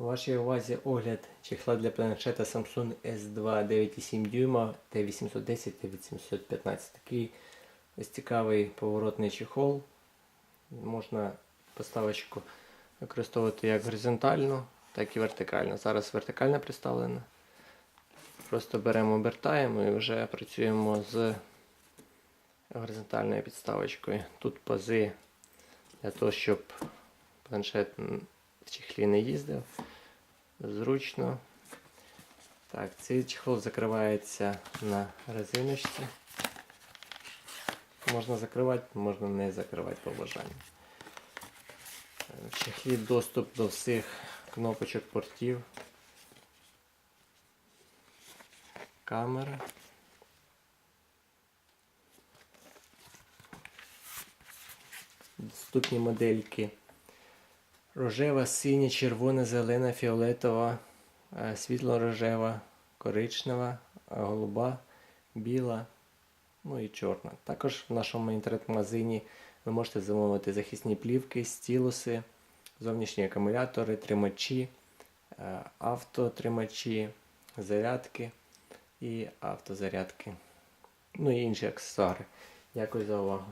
У вашій увазі огляд чехла для планшета Samsung S2 9,7 дюйма T810 T815. Такий ось цікавий поворотний чехол. Можна поставочку використовувати як горизонтально, так і вертикально. Зараз вертикально представлена. Просто беремо, обертаємо і вже працюємо з горизонтальною підставочкою. Тут пази для того, щоб планшет в чехлі не їздив. Зручно. Так, цей чехол закривається на резиночці. Можна закривати, можна не закривати по бажанню. В чехлі доступ до всіх кнопочок портів. Камера. Доступні модельки. Рожева, синя, червона, зелена, фіолетова, е, світло-рожева, коричнева, е, голуба, біла, ну і чорна. Також в нашому інтернет-магазині ви можете замовити захисні плівки, стілуси, зовнішні акумулятори, тримачі, е, автотримачі, зарядки і автозарядки. Ну і інші аксесуари. Дякую за увагу.